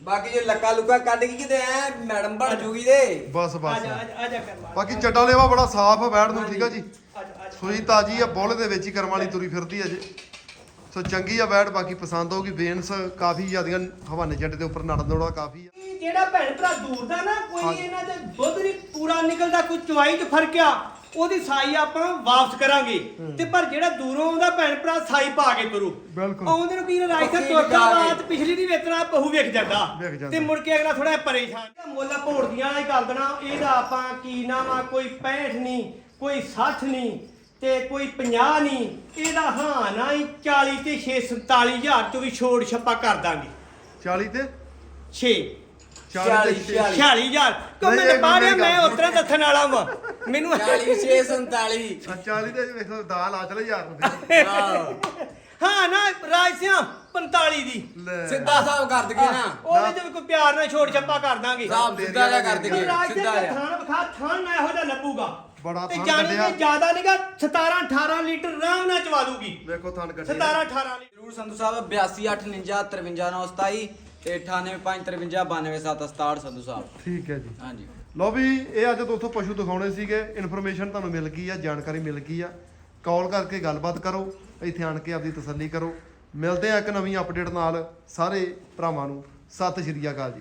ਬਾਕੀ ਜੇ ਲੱਕਾ ਲੁੱਕਾ ਕੱਢ ਗਈ ਕਿਤੇ ਐ ਮੈਡਮ ਬਣ ਜੂਗੀ ਦੇ ਬਸ ਆ ਬਸ। ਜਾ ਆ ਜਾ- ਆ ਜਾ ਕਰ ਬਾਕੀ ਚੱਡਾ ਲੇਵਾ ਬੜਾ ਸਾਫ਼ ਆ ਵੈੜ ਨੂੰ ਠੀਕ ਆ ਜੀ ਆ ਜਾ? ਆ ਜਾ ਸੂਈ ਤਾਜੀ ਆ ਬੋਲੇ ਦੇ ਵਿੱਚ ਹੀ ਕਰਮ ਵਾਲੀ ਤੁਰੀ ਫਿਰਦੀ ਅਜੇ ਸੋ ਚੰਗੀ ਆ ਵੈੜ ਬਾਕੀ ਪਸੰਦ ਹੋਊਗੀ ਬੇਨਸ ਕਾਫੀ ਜ਼ਿਆਦੀਆਂ ਹਵਾਨੇ ਜੱਟ ਦੇ ਉੱਪਰ ਨੜ ਨੋੜਾ ਕਾਫੀ ਆ। ਜਿਹੜਾ ਭੈਣ ਭਰਾ ਦੂਰ ਦਾ ਨਾ ਕੋਈ। ਇਹਨਾਂ ਦੇ ਦੁੱਧ ਨਹੀਂ ਪੂਰਾ ਨਿਕਲਦਾ ਕੋਈ ਚਵਾਈ 'ਚ ਫ਼ਰਕ ਆ। ਉਹਦੀ ਸਾਈ ਆਪਾਂ ਵਾਪਸ ਕਰਾਂਗੇ। ਤੇ ਪਰ ਜਿਹੜਾ ਦੂਰੋਂ ਆਉਂਦਾ ਭੈਣ ਭਰਾ ਸਾਈ ਪਾ ਕੇ ਤੁਰੂ। ਬਿਲਕੁਲ। ਆਉਂਦੇ ਨੂੰ ਵੀਰ ਰਾਜ ਤੇ ਪੱਕੀ ਤੋਤਾ ਲਗਾ ਕੇ। ਬਾਤ ਪਿਛਲੀ ਦੀ ਵੇਚਣਾ ਬਹੂ ਵੇਖ ਜਾਂਦਾ। ਵਿਕ ਜਾਂਦਾ। ਤੇ ਮੁੜ ਕੇ ਅਗਲਾ ਥੋੜਾ ਪਰੇਸ਼ਾਨ। ਮੁੱਲਾ ਭੋੜਦੀਆਂ ਵਾਲਾ ਹੀ ਕਰ ਦੇਣਾ। ਇਹਦਾ ਆਪਾਂ ਕੀ ਨਾਮ ਆ ਕੋਈ 65 ਨਹੀਂ ਕੋਈ 60 ਨਹੀਂ ਤੇ ਕੋਈ 50 ਨਹੀਂ। ਇਹਦਾ ਹਾਂ ਨਾ ਹੀ 40 ਤੇ 6 47000 ਤੋਂ ਵੀ ਛੋੜ ਛੱਪਾ ਕਰ ਦਾਂਗੇ। 40 ਤੇ? 6 40 ਤੇ 46 46000 ਕੋ ਮੈਂ ਇਹ ਬਾਹਰ ਮੇਰੀ ਮੈਂ ਗੱਲ ਉਤਰਾ ਦੱਸਣ ਵਾਲਾ ਵਾਂ। ਮੈਨੂੰ 40 6 47 40 ਤੇ ਵੇਖੋ ਦਾਲ ਆ ਚਲੇ ਯਾਰ ਨੂੰ ਹਾਂ। ਨਾ ਰਾਜ ਸਿਆ 45 ਦੀ। ਲੈ। ਸਿੱਧਾ ਹਿਸਾਬ ਕਰ ਦਈਏ ਨਾ। ਉਹਦੇ ਤੇ ਵੀ ਕੋਈ ਪਿਆਰ ਨਾਲ ਛੋੜ ਛੱਪਾ ਕਰ ਦਾਂਗੇ। ਹਿਸਾਬ ਸਿੱਧਾ ਜਿਹਾ ਕਰ ਦਈਏ ਰਾਜ ਸਿੱਧਾ ਸਿਆ ਜਿਹਾ। ਥਾਣ ਵਿਖਾ ਥਾਣ ਨਾ ਇਹੋ ਜਿਹਾ ਲੱਭੂਗਾ। ਬੜਾ ਤੇ ਥਣ ਜਾਣੀ ਕੱਢਿਆ। ਕਿ ਜ਼ਿਆਦਾ ਨਹੀਂਗਾ 17 18 ਲੀਟਰ ਆਰਾਮ ਨਾਲ ਚਵਾ ਦੂਗੀ। ਵੇਖੋ ਥਣ ਕੱਢਿਆ 17 18 ਲੀਟਰ। ਜ਼ਰੂਰ ਸੰਧੂ ਸਾਹਿਬ 8289 53927 ਤੇ 9853592767 ਸੰਧੂ ਸਾਹਿਬ। ਠੀਕ ਹੈ ਜੀ। ਹਾਂਜੀ। ਵੀ ਇਹ ਅੱਜ ਦੋਸਤੋ ਪਸ਼ੂ ਦਿਖਾਉਣੇ ਸੀਗੇ ਇਨਫੋਰਮੇਸ਼ਨ ਤੁਹਾਨੂੰ ਮਿਲ ਗਈ ਆ ਜਾਣਕਾਰੀ ਮਿਲ ਗਈ ਆ। ਕਾਲ ਕਰਕੇ ਗੱਲਬਾਤ ਕਰੋ ਇੱਥੇ ਆਣ ਕੇ ਆਪਦੀ ਤਸੱਲੀ ਕਰੋ। ਮਿਲਦੇ ਆ ਇੱਕ ਨਵੀਂ ਅਪਡੇਟ ਨਾਲ ਸਾਰੇ ਭਰਾਵਾਂ ਨੂੰ। ਸਤਿ ਸ਼੍ਰੀ ਅਕਾਲ ਜੀ।